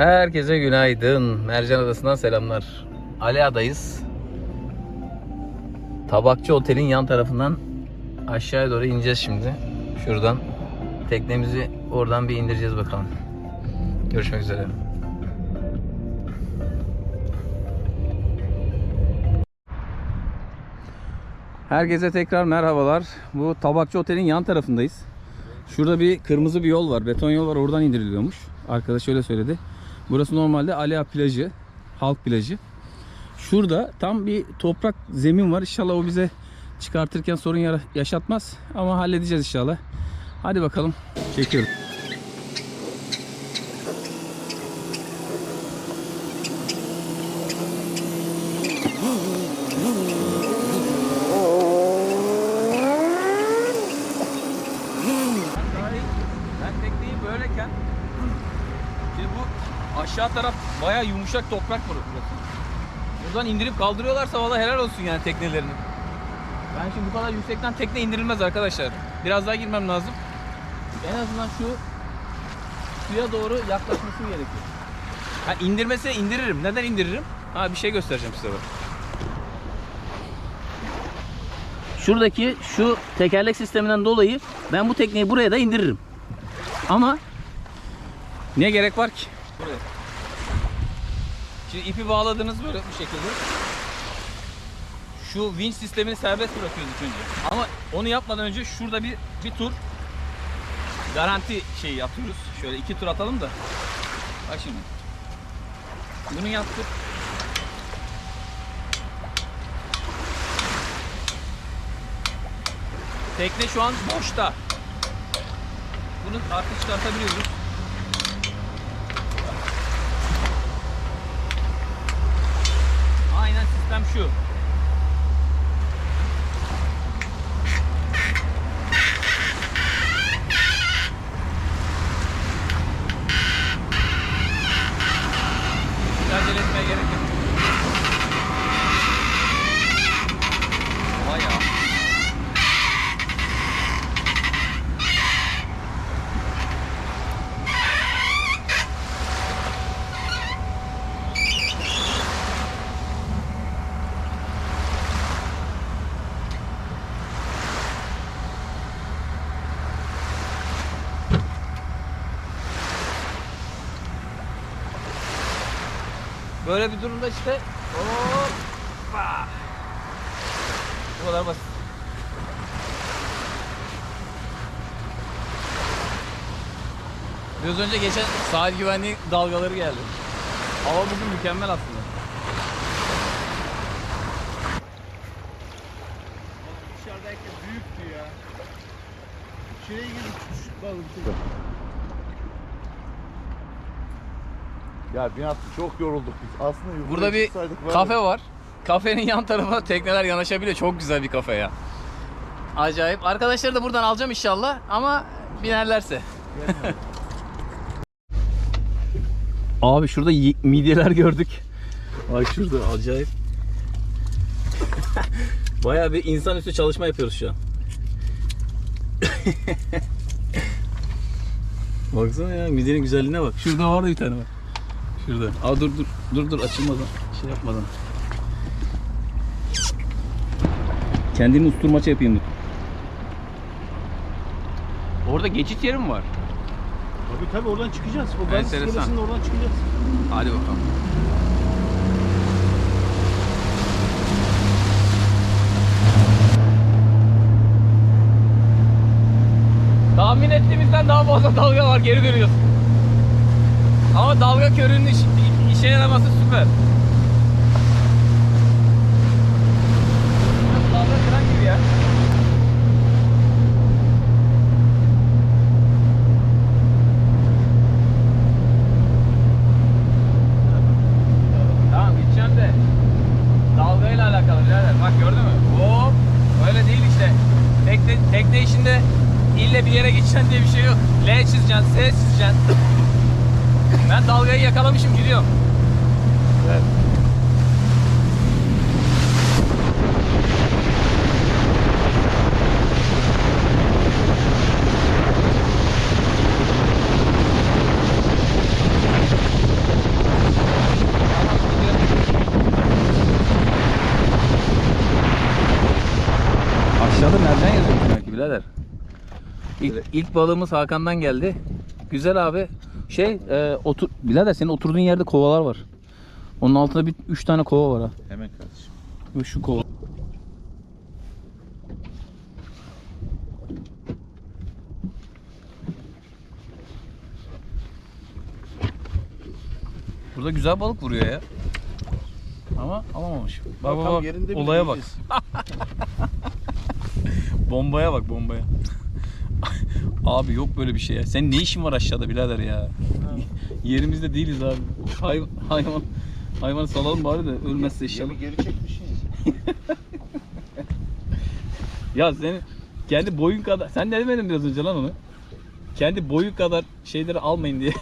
Herkese günaydın. Mercan Adası'ndan selamlar. Aliada'yız. Tabakçı Otel'in yan tarafından aşağıya doğru ineceğiz şimdi. Şuradan teknemizi oradan bir indireceğiz bakalım. Görüşmek üzere. Herkese tekrar merhabalar. Bu Tabakçı Otel'in yan tarafındayız. Şurada bir kırmızı bir yol var. Beton yol var. Oradan indiriliyormuş. Arkadaş öyle söyledi. Burası normalde Alea plajı. Halk plajı. Şurada tam bir toprak zemin var. İnşallah o bize çıkartırken sorun yaşatmaz. Ama halledeceğiz inşallah. Hadi bakalım. Çekiyorum. Ben tekneyi böyleken Şimdi bu aşağı taraf bayağı yumuşak toprak burası. Buradan indirip kaldırıyorlarsa valla helal olsun yani teknelerini. Ben şimdi bu kadar yüksekten tekne indirilmez arkadaşlar. Biraz daha girmem lazım. En azından şu suya doğru yaklaşması gerekiyor. Ha indirmese indiririm. Neden indiririm? Ha bir şey göstereceğim size bak. Şuradaki şu tekerlek sisteminden dolayı ben bu tekneyi buraya da indiririm. Ama ne gerek var ki? Şimdi ipi bağladınız böyle bu şekilde. Şu winch sistemini serbest bırakıyoruz ilk önce. Ama onu yapmadan önce şurada bir bir tur garanti şeyi yapıyoruz. Şöyle iki tur atalım da. Bak şimdi. Bunu yaptık. Tekne şu an boşta. Bunu artık çıkartabiliyoruz. Aynen sistem şu. Hiç acele etmeye gerek yok. Vay ya. Böyle bir durumda işte hoppa. Bu kadar basit. Biraz önce geçen sahil güvenliği dalgaları geldi. Hava bugün mükemmel aslında. Dışarıdaki büyüktü ya. İçeriye girdik küçük balık. Ya bir hafta çok yorulduk biz. Aslında yukarı Burada bir çıksaydık var kafe ya. var. Kafenin yan tarafına tekneler yanaşabiliyor. Çok güzel bir kafe ya. Acayip. Arkadaşları da buradan alacağım inşallah ama binerlerse. Abi şurada midyeler gördük. Bak şurada acayip. Bayağı bir insanüstü çalışma yapıyoruz şu an. Baksana ya midyenin güzelliğine bak. Şurada var da bir tane var. Şurada. Aa dur dur. Dur dur açılmadan. Şey yapmadan. Kendimi usturmaça yapayım dur. Orada geçit yeri mi var? Tabii tabii oradan çıkacağız. O gaz Enteresan. oradan çıkacağız. Hadi bakalım. Tahmin ettiğimizden daha fazla dalga var geri dönüyoruz. Ama dalga körünün iş, işe yaraması süper. Dalga kıran gibi ya. Tamam gideceğim de dalgayla alakalı birader. Bak gördün mü? Hop. Öyle değil işte. Tekne, tekne işinde ille bir yere gideceksin diye bir şey yok. L çizeceksin, S çizeceksin. ben dalgayı yakalamışım gidiyorum. Evet. İlk, balığımız Hakan'dan geldi. Güzel abi. Şey, e, otur birader senin oturduğun yerde kovalar var. Onun altında bir üç tane kova var ha. Hemen kardeşim. Ve şu kova. Burada güzel balık vuruyor ya. Ama alamamış. Bak bak, bak. olaya bak. bombaya bak bombaya. abi yok böyle bir şey ya. Senin ne işin var aşağıda birader ya? Yerimizde değiliz abi. Hay, hayvan hayvanı salalım bari de ölmezse inşallah. Yemi geri çekmişsiniz. Ya senin kendi boyun kadar sen ne demedin biraz önce lan onu? Kendi boyu kadar şeyleri almayın diye.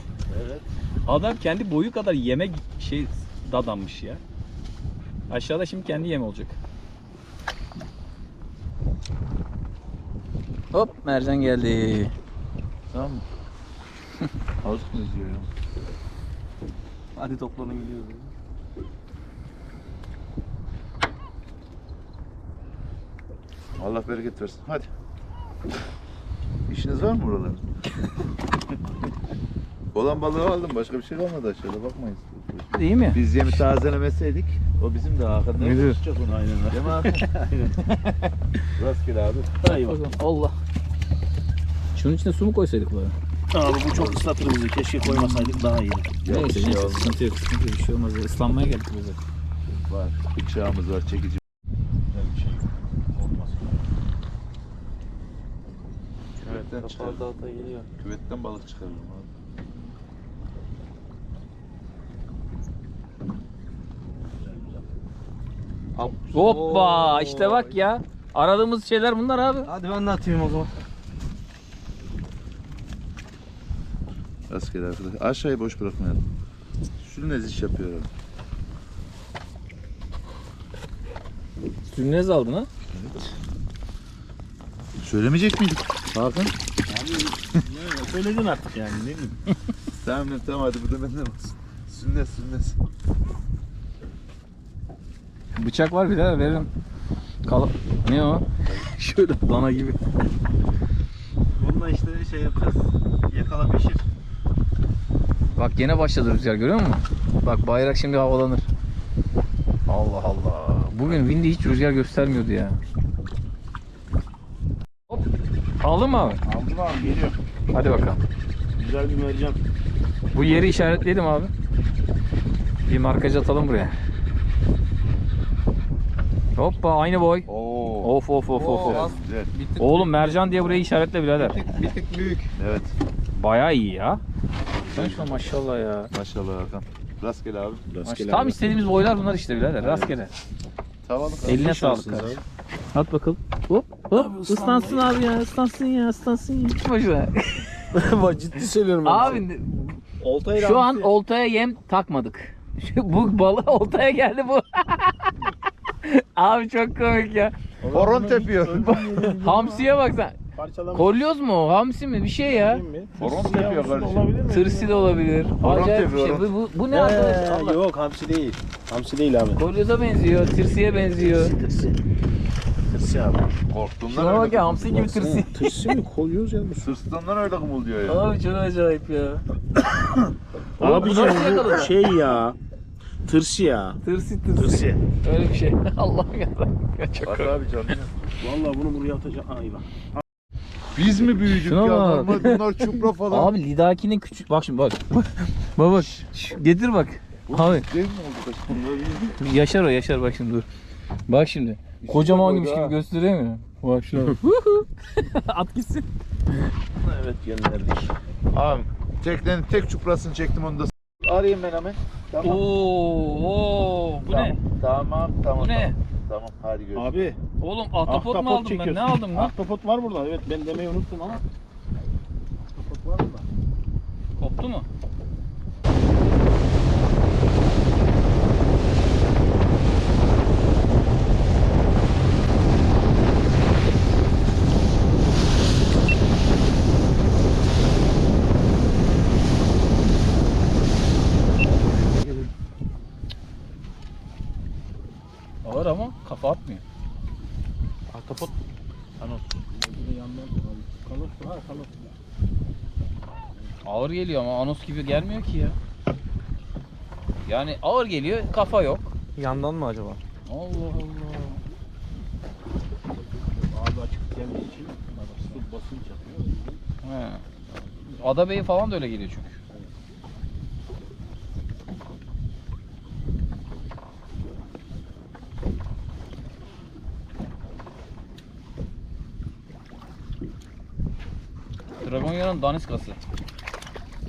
Evet. Adam kendi boyu kadar yemek şey dadanmış ya. Aşağıda şimdi kendi yem olacak. Hop mercan geldi. Tamam mı? Azıcık mı izliyor ya? Hadi toplanın gidiyoruz. Allah bereket versin. Hadi. İşiniz var mı buraların? Olan balığı aldım. Başka bir şey kalmadı aşağıda. Bakmayın. Değil mi? Biz yemi tazelemeseydik o bizim de Hakan'da Müdür. tutacak onu aynen. Değil mi Hakan? aynen. Rastgele abi. Allah. Şunun içine su mu koysaydık bari? Abi bu çok ıslatır bizi. Keşke koymasaydık daha iyi. Yok, bir Neyse, şey neyse olmaz. sıkıntı yok, sıkıntı yok, bir şey olmaz. Islanmaya geldik bize. Var. Bıçağımız var. Çekici. Bir şey olmaz. Küvetten çıkarırım. dağıta geliyor. Küvetten balık çıkarırım Hoppa işte bak ya. Aradığımız şeyler bunlar abi. Hadi ben de atayım o zaman. Rastgele arkadaş. Aşağıyı boş bırakmayalım. Şu neziş yapıyor abi. Sürünez aldın ha? Söylemeyecek miydik? Hakan. Söyledin artık yani ne bileyim. Tamam tamam hadi bu da benden olsun. Sünnet sünnet. Bıçak var bir daha veririm. Kal ne o? Şöyle dana gibi. Bununla işte şey yapacağız. Yakala pişir. Bak gene başladı rüzgar görüyor musun? Bak bayrak şimdi havalanır. Allah Allah. Bugün Windy hiç rüzgar göstermiyordu ya. Hop. Aldın mı abi? Aldım abi geliyor. Hadi bakalım. Güzel bir mercan. Bu yeri işaretleyelim abi. Bir markacı atalım buraya. Hoppa aynı boy. Oo. Of of of of. of. Güzel. Oğlum mercan diye burayı işaretle birader. Bir tık büyük. Evet. Bayağı iyi ya. An maşallah ya. Maşallah Hakan. Rastgele abi. Rastgele Tam abi. istediğimiz boylar bunlar işte birader. Rastgele. Tavalık abi. Eline sağlık kardeşim. At bakalım. Hop hop. Islansın abi ya. Islansın ya. Islansın ya. Boşuna. Bak ciddi söylüyorum. Abi Oltayla şu an oltaya yem takmadık. Şu- bu balık oltaya geldi bu. abi çok komik ya. Horon tepiyor. Hamsiye bak sen. Parçalamış. Kolyoz mu? o? Hamsi mi? Bir şey ya. Horon tepiyor kardeşim. Olabilir mi? Tırsi de olabilir. Horon Acayip bir şey. tepiyor, Bu, bu, bu ne Ee, arkadaş? Allah. yok hamsi değil. Hamsi değil abi. Kolyoza benziyor. Tırsiye benziyor. Tırsi. Tırsi abi. Şuna bak öyle. ya hamsi gibi tırsi. Tırsi mi? Koyuyoruz ya. Sırtından öyle kımıldıyor ya. Abi çok acayip ya. Abi bu nasıl bu şey ya. Tırsi ya. Tırsi tırsi. Tırsi. Öyle bir şey. Allah'ım yarabbim. Ya çok Bak abi canım. Vallahi bunu buraya atacağım. Ay bak. Biz mi büyüdük Şuna ya? bak. Normal bunlar çupra falan. Abi Lidaki'nin küçük... Bak şimdi bak. bak bak. Getir bak. Abi Değil mi oldu kaç? yaşar o yaşar bak şimdi dur. Bak şimdi. Kocaman gibi gibi gösteriyor mu? Bak şuna. bak. At gitsin. Evet gönderdik. Abi teknenin tek çuprasını çektim onu da. Arayayım ben hemen. Oo, oo, bu ne? Tamam tamam. Bu ne? Tamam, tamam hadi görüşürüz. Abi. Oğlum ahtapot mu aldım ben? Ne aldım lan? Ahtapot var burada. Evet ben demeyi unuttum ama. Ahtapot var burada. Koptu mu? Ağır ama kafa atmıyor. Ahtapot. Anons. Bir de yandan. Kalır, ha kalır. Ağır geliyor ama Anos gibi gelmiyor ki ya. Yani ağır geliyor, kafa yok. Yandan mı acaba? Allah Allah. Ağzı açık geldiği için su basınç yapıyor. He. Ada Bey falan da öyle geliyor çünkü. Dragonya'nın daniskası.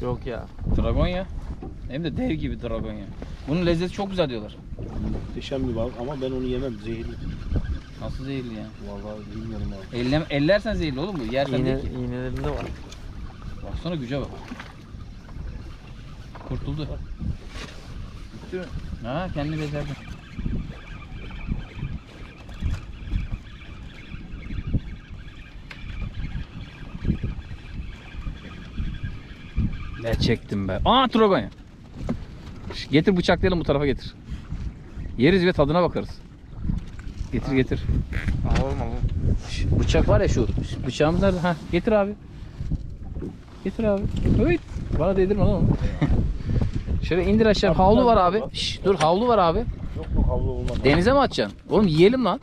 Yok ya. Dragonya. Hem de dev gibi Dragonya. Bunun lezzeti çok güzel diyorlar. Muhteşem bir balık ama ben onu yemem zehirli. Nasıl zehirli ya? Vallahi bilmiyorum abi. Ellem, ellersen zehirli oğlum bu. Yersen İğne, değil ki. iğnelerinde var. Baksana güce bak. Kurtuldu. Bitti mi? Ha kendini becerdi. Ne çektim be. Aa Trogonya. Getir bıçaklayalım bu tarafa getir. Yeriz ve tadına bakarız. Getir getir. Alalım alalım. Şş, Bıçak var ya şu. Bıçağımız nerede? Ha getir abi. Getir abi. Evet. Bana değdirme lan onu. Şöyle indir aşağı. Havlu var abi. Şş, dur havlu var abi. Yok mu havlu olmaz. Denize mi atacaksın? Oğlum yiyelim lan.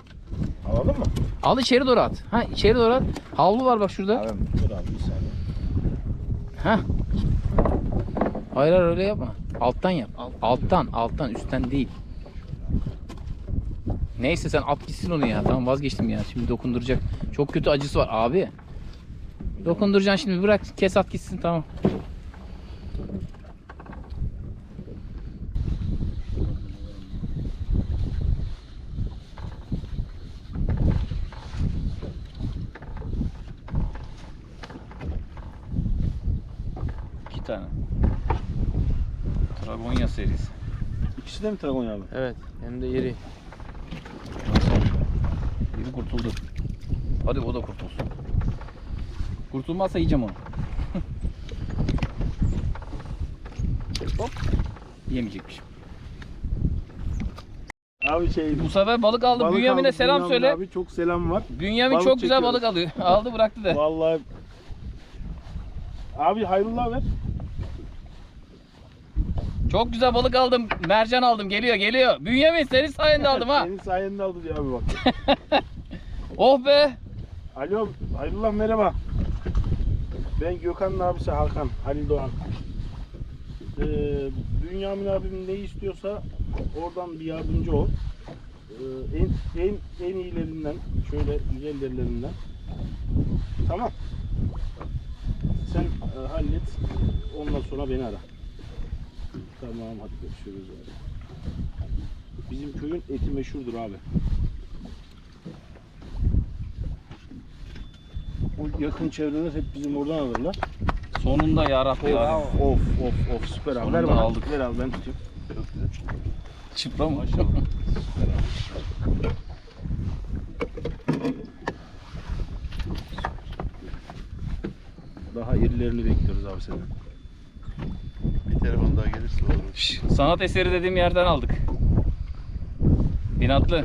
Alalım mı? Al içeri doğru at. Ha içeri doğru at. Havlu var bak şurada. Abi dur abi bir saniye. Ha. Hayır hayır öyle yapma. Alttan yap. Alttan, alttan, üstten değil. Neyse sen at gitsin onu ya. Tamam vazgeçtim ya. Şimdi dokunduracak. Çok kötü acısı var abi. Dokunduracaksın şimdi bırak kes at gitsin tamam. İki tane. Tragonya serisi. İkisi de mi Tragonya abi? Evet. Hem de iri. Biri kurtuldu. Hadi o da kurtulsun. Kurtulmazsa yiyeceğim onu. Hop. Yemeyecekmişim. Abi şey... Bu sefer balık aldı. balık Bünyamin'e selam Bünyamin söyle. Abi çok selam var. Bünyamin balık çok güzel çekiyoruz. balık alıyor. Aldı bıraktı da. Vallahi... Abi hayrullah ver. Çok güzel balık aldım. Mercan aldım. Geliyor geliyor. Bünyamin senin sayende aldım ha. Senin sayende aldı diyor abi bak. Oh be. Alo, Hayrullah merhaba. Ben Gökhan'ın abisi Hakan, Halil Doğan. Ee, Bünyamin abim ne istiyorsa oradan bir yardımcı ol. Ee, en, en, en iyilerinden, şöyle güzellerinden. Tamam. Sen e, hallet, ondan sonra beni ara. Tamam, hadi görüşürüz. Abi. Bizim köyün eti meşhurdur abi. Bu yakın çevreler hep bizim oradan alırlar. Sonunda yarabbi ya. Of of of süper abi. Sonunda Ver bana. aldık. Ver abi ben tutayım. Çok güzel. Çıpra mı? Daha irilerini bekliyoruz abi senden. Daha gelirse olur. Şş, Sanat eseri dediğim yerden aldık. Binatlı.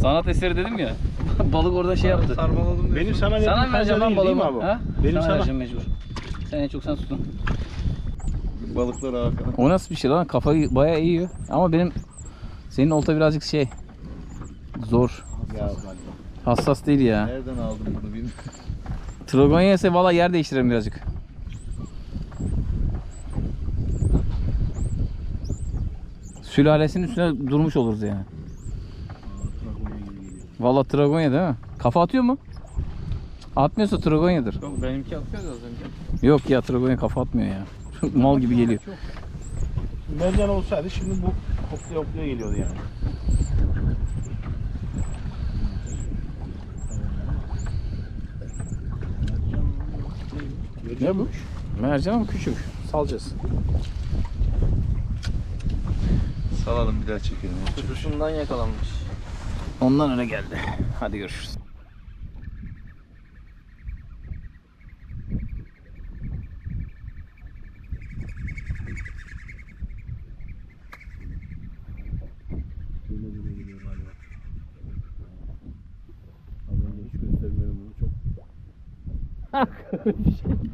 Sanat eseri dedim ya. Balık orada şey yaptı. Sarmaladım Benim sana Sana mı vereceğim lan balığımı? abi? Ha? Benim sana, sana. vereceğim mecbur. Sen en çok sen tutun. Balıklar Hakan. O nasıl bir şey lan? Kafayı bayağı yiyor. Ama benim senin olta birazcık şey zor. Ya Hassas değil ya. Nereden aldın bunu bilmiyorum. Tragonya ise valla yer değiştirelim birazcık. Sülalesinin üstüne durmuş oluruz yani. Valla Tragonya değil mi? Kafa atıyor mu? Atmıyorsa Tragonya'dır. Yok benimki atıyordu az önce. Yok ya Tragonya kafa atmıyor ya. Mal gibi geliyor. Mercan olsaydı şimdi bu hoplaya hoplaya geliyordu yani. Ne bu? Mercan mı küçük? Salacağız. Salalım bir daha çekelim. Kutusundan yakalanmış. Ondan öne geldi. Hadi görüşürüz. Hiç göstermedim bunu çok.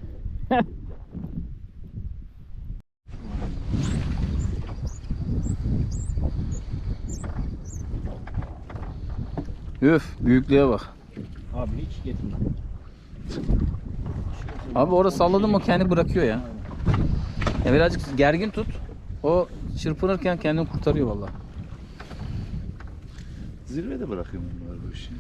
Üf büyüklüğe bak. Abi hiç getirme. Abi orada salladın mı kendi bırakıyor ya. Ya birazcık gergin tut. O çırpınırken kendini kurtarıyor vallahi. Zirvede bırakıyorum bunları bu işi.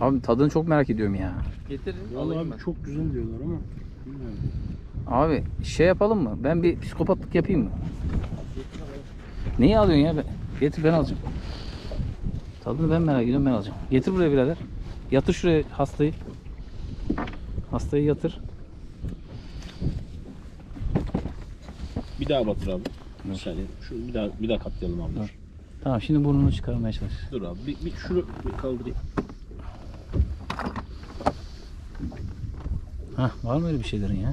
Abi tadını çok merak ediyorum ya. Getirin Vallahi abi ben. çok güzel diyorlar ama. Bilmiyorum. Abi şey yapalım mı? Ben bir psikopatlık yapayım mı? Neyi alıyorsun ya? Getir ben alacağım. Tadını ben merak ediyorum ben alacağım. Getir buraya birader. Yatır şuraya hastayı. Hastayı yatır. Bir daha batır abi. Bir saniye. Şu bir daha bir daha katlayalım abi. Dur. Tamam şimdi burnunu çıkarmaya çalış. Dur abi. Bir, bir şunu bir kaldırayım. Hah var mı öyle bir şeylerin ya?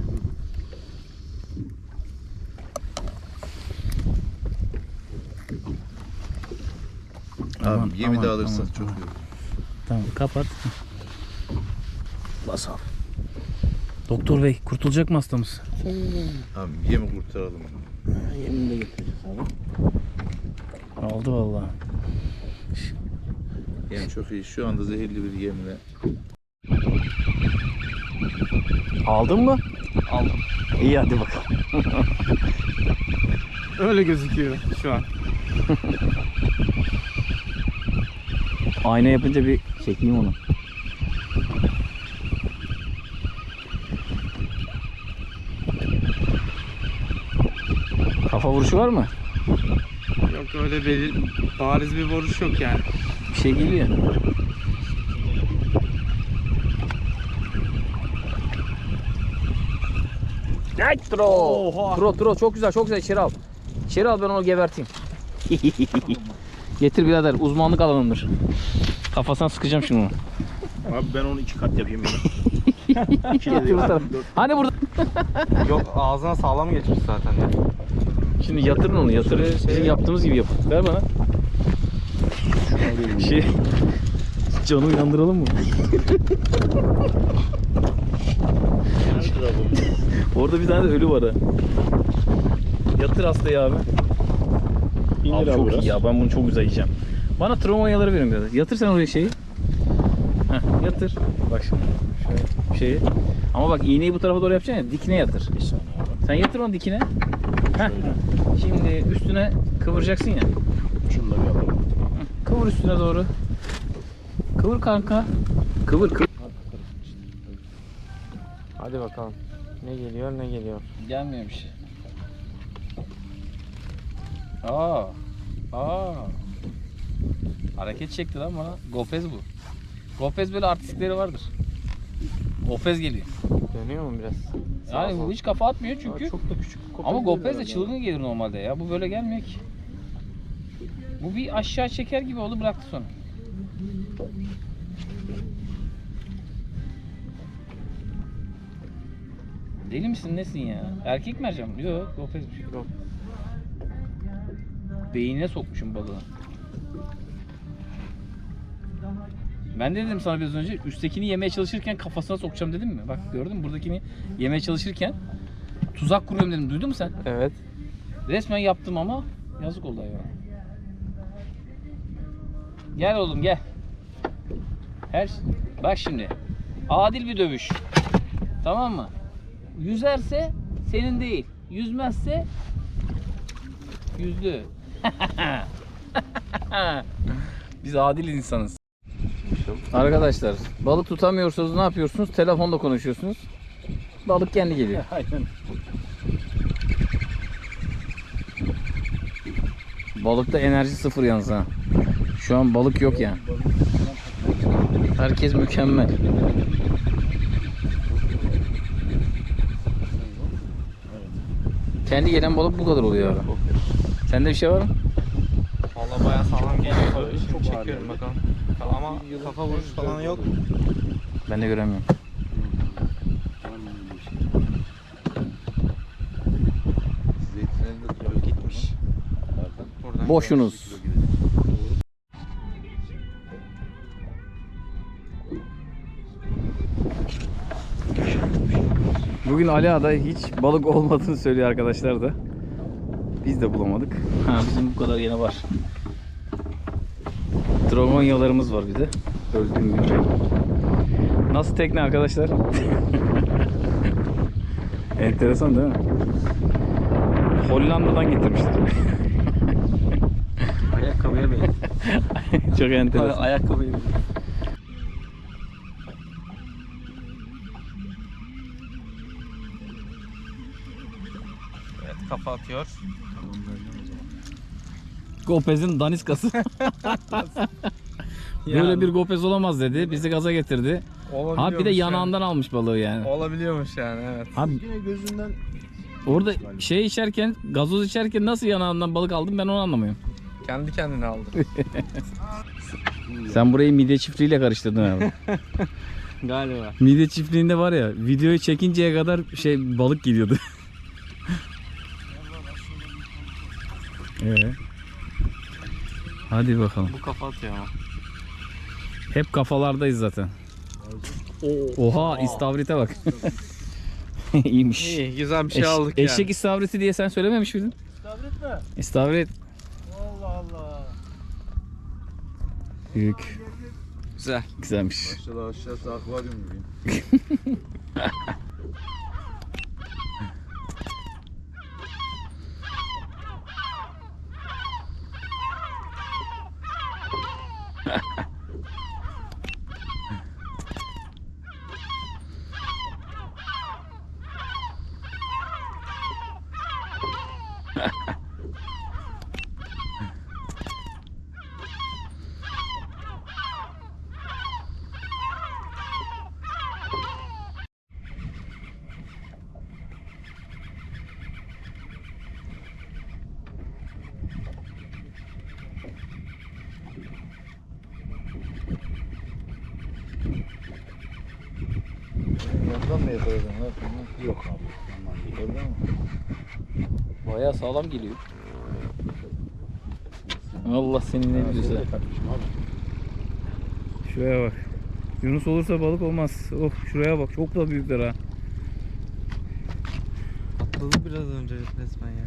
Aman, Abi yemi de alırsan aman, çok aman. iyi olur. Tamam kapat. Bas abi. Doktor bey kurtulacak mı hastamız? Abi yemi kurtaralım. Yerini de getireceğiz abi. Aldı vallahi. Yem çok iyi. Şu anda zehirli bir yemle. Aldın mı? Aldım. İyi hadi bakalım. Öyle gözüküyor şu an. Ayna yapınca bir çekeyim onu. Kafa vuruşu var mı? Yok öyle belir bariz bir vuruş yok yani. Bir şey geliyor. Ay, Tro. Oha. Tro, tro çok güzel, çok güzel. İçeri al. İçeri al ben onu geberteyim. Getir birader, uzmanlık alanımdır. Kafasına sıkacağım şimdi onu. Abi ben onu iki kat yapayım ya. Getir bu tarafa. Hani burada? Yok ağzına sağlam geçmiş zaten ya. Şimdi yatırın onu, yatır. Bizim yaptığımız gibi yapın. Ver bana. Şey, canı uyandıralım mı? Orada bir tane de ölü var ha. Yatır hastayı abi. İndir Abi abi çok biraz. iyi ya ben bunu çok güzel yiyeceğim. Bana travmayaları verin biraz. Yatır sen oraya şeyi. Heh, yatır. Bak şimdi. Şöyle şeyi. Ama bak iğneyi bu tarafa doğru yapacaksın ya dikine yatır. Bir saniye abi. Sen yatır onu dikine. Heh. Şimdi üstüne kıvıracaksın ya. Şunu da bir alalım. Kıvır üstüne doğru. Kıvır kanka. Kıvır kıvır. Hadi bakalım. Ne geliyor ne geliyor. Gelmiyor bir şey. Aa. Aa. Hareket çekti lan bana. Gofez bu. Gofez böyle artistlikleri vardır. Gofez geliyor. Dönüyor mu biraz? Yani bu hiç kafa atmıyor çünkü. Aa, çok da küçük. Ama Gofez de çılgın gelir normalde ya. Bu böyle gelmiyor ki. Bu bir aşağı çeker gibi oldu bıraktı sonra. Deli misin nesin ya? Erkek mercan mı? Yok Gofez'miş. Yok. Beynine sokmuşum balığı. Ben de dedim sana biraz önce üsttekini yemeye çalışırken kafasına sokacağım dedim mi? Bak gördün mü buradakini yemeye çalışırken tuzak kuruyorum dedim. Duydun mu sen? Evet. Resmen yaptım ama yazık oldu hayvana. Gel oğlum gel. Her bak şimdi. Adil bir dövüş. Tamam mı? Yüzerse senin değil. Yüzmezse yüzdü. Biz adil insanız. Arkadaşlar balık tutamıyorsunuz ne yapıyorsunuz? Telefonda konuşuyorsunuz. Balık kendi geliyor. Aynen. Balıkta enerji sıfır yalnız ha. Şu an balık yok yani. Herkes mükemmel. Kendi gelen balık bu kadar oluyor abi. Sende bir şey var mı? Vallahi bayağı sağlam geliyor. Tabii, Şimdi çekiyorum bakalım. Ama kafa vuruş falan yok. Ben de göremiyorum. Gitmiş. Boşunuz. Bugün Ali Ağa'da hiç balık olmadığını söylüyor arkadaşlar da. Biz de bulamadık. Ha bizim bu kadar yine var. Dragonyalarımız var bir de. Öldüğüm gibi. Nasıl tekne arkadaşlar? Enteresan değil mi? Hollanda'dan getirmişler. Ayakkabıya benziyor. Çok enteresan. Ayakkabıya benziyor. Evet kafa atıyor. Gopez'in daniskası. Böyle Yani. bir Gopez olamaz dedi. Bizi gaza getirdi. Ha bir de yanağından almış balığı yani. Olabiliyormuş yani evet. Abi Yine gözünden orada şey içerken, gazoz içerken nasıl yanağından balık aldın ben onu anlamıyorum. Kendi kendine aldı. Sen burayı midye çiftliğiyle karıştırdın abi. Galiba. midye çiftliğinde var ya videoyu çekinceye kadar şey balık gidiyordu. ee. Hadi bakalım. Bu kafa atıyor ama. Hep kafalardayız zaten. Oha istavrite bak. İyiymiş. İyi güzel bir şey Eş- aldık yani. eşek istavriti diye sen söylememiş miydin? istavrit mi? İstavrit Allah Allah. büyük. Güzel. Güzelmiş. Aşağıda aşağısı akvaryum gibi. Yandan mı yakaladın lan? Yok abi. Oradan mı? Bayağı sağlam geliyor. Allah seni ne abi. Şuraya bak. Yunus olursa balık olmaz. Oh şuraya bak. Çok da büyükler ha. Atladı biraz önce resmen ya.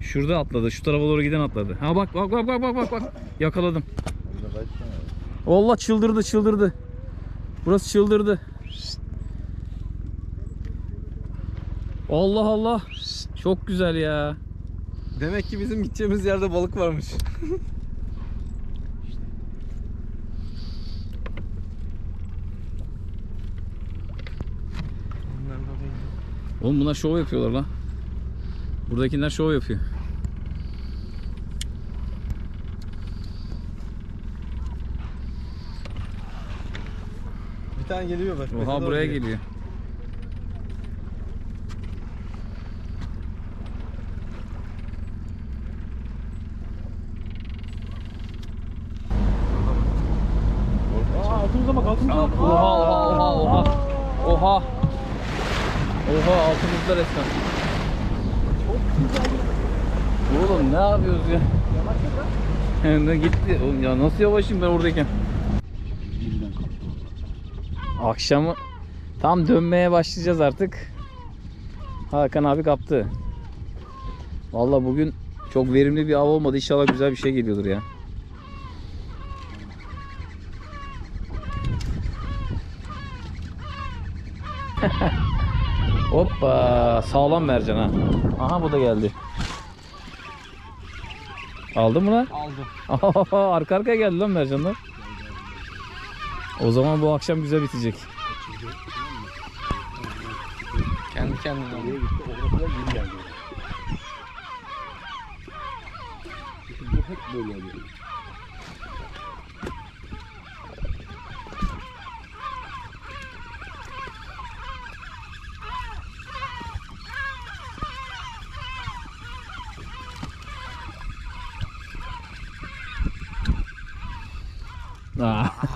Şurada atladı. Şu tarafa doğru giden atladı. Ha bak bak bak bak bak bak bak. Yakaladım. Allah çıldırdı çıldırdı. Burası çıldırdı. Allah Allah. Çok güzel ya. Demek ki bizim gideceğimiz yerde balık varmış. Oğlum bunlar şov yapıyorlar lan. Buradakiler şov yapıyor. Bir tane geliyor bak. Oha buraya geliyor. geliyor. Aa altımıza bak altımıza bak. Oha oha oha oha. Oha. Oha altımızda resmen. Oğlum ne yapıyoruz ya? Hem de gitti. Oğlum ya nasıl yavaşım ben oradayken? Akşamı tam dönmeye başlayacağız artık. Hakan abi kaptı. Vallahi bugün çok verimli bir av olmadı. İnşallah güzel bir şey geliyordur ya. Hoppa sağlam mercan ha. Aha bu da geldi. Aldın mı lan? Aldım. Arka arkaya geldi lan mercanlar. O zaman bu akşam güzel bitecek. Kendi kendine aldı. Oraya gitti. Oraya kadar geri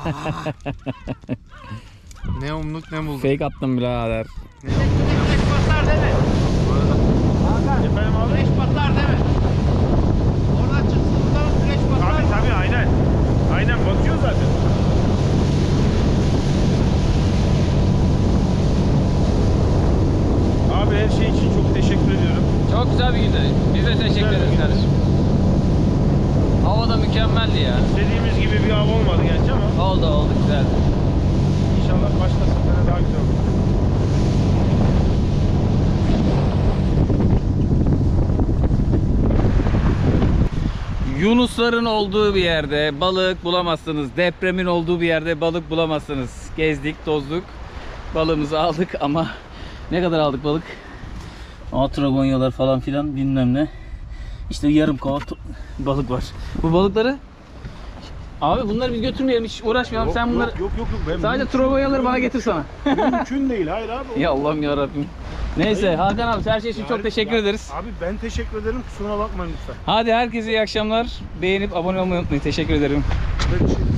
geldi. Çünkü bu hep böyle oluyor. Aa, Ne umluk ne bulduk. fake attım birader. Tabii tabii aynen. Aynen batıyor zaten. her şey için çok teşekkür ediyorum. Çok güzel bir gündü. Biz de teşekkür ederiz kardeşim. Hava da mükemmeldi ya. İstediğimiz gibi bir av olmadı gerçi ama Oldu oldu güzeldi. inşallah başka sefere daha güzel olur. Yunusların olduğu bir yerde balık bulamazsınız. Depremin olduğu bir yerde balık bulamazsınız. Gezdik, tozduk. Balığımızı aldık ama ne kadar aldık balık? Atragonyalar falan filan bilmem ne. İşte yarım kova balık var. Bu balıkları Abi bunları biz götürmeyelim hiç uğraşmayalım. Yok, Sen bunları yok, yok yok. Ben sadece mümkün- trogonyaları bana getir sana. Mümkün değil hayır abi. ya Allah'ım ya Rabbim. Neyse. Hakan abi her şey için çok teşekkür ederiz. Abi ben teşekkür ederim kusura bakmayın lütfen. Hadi herkese iyi akşamlar. Beğenip abone olmayı unutmayın. Teşekkür ederim. Teşekkür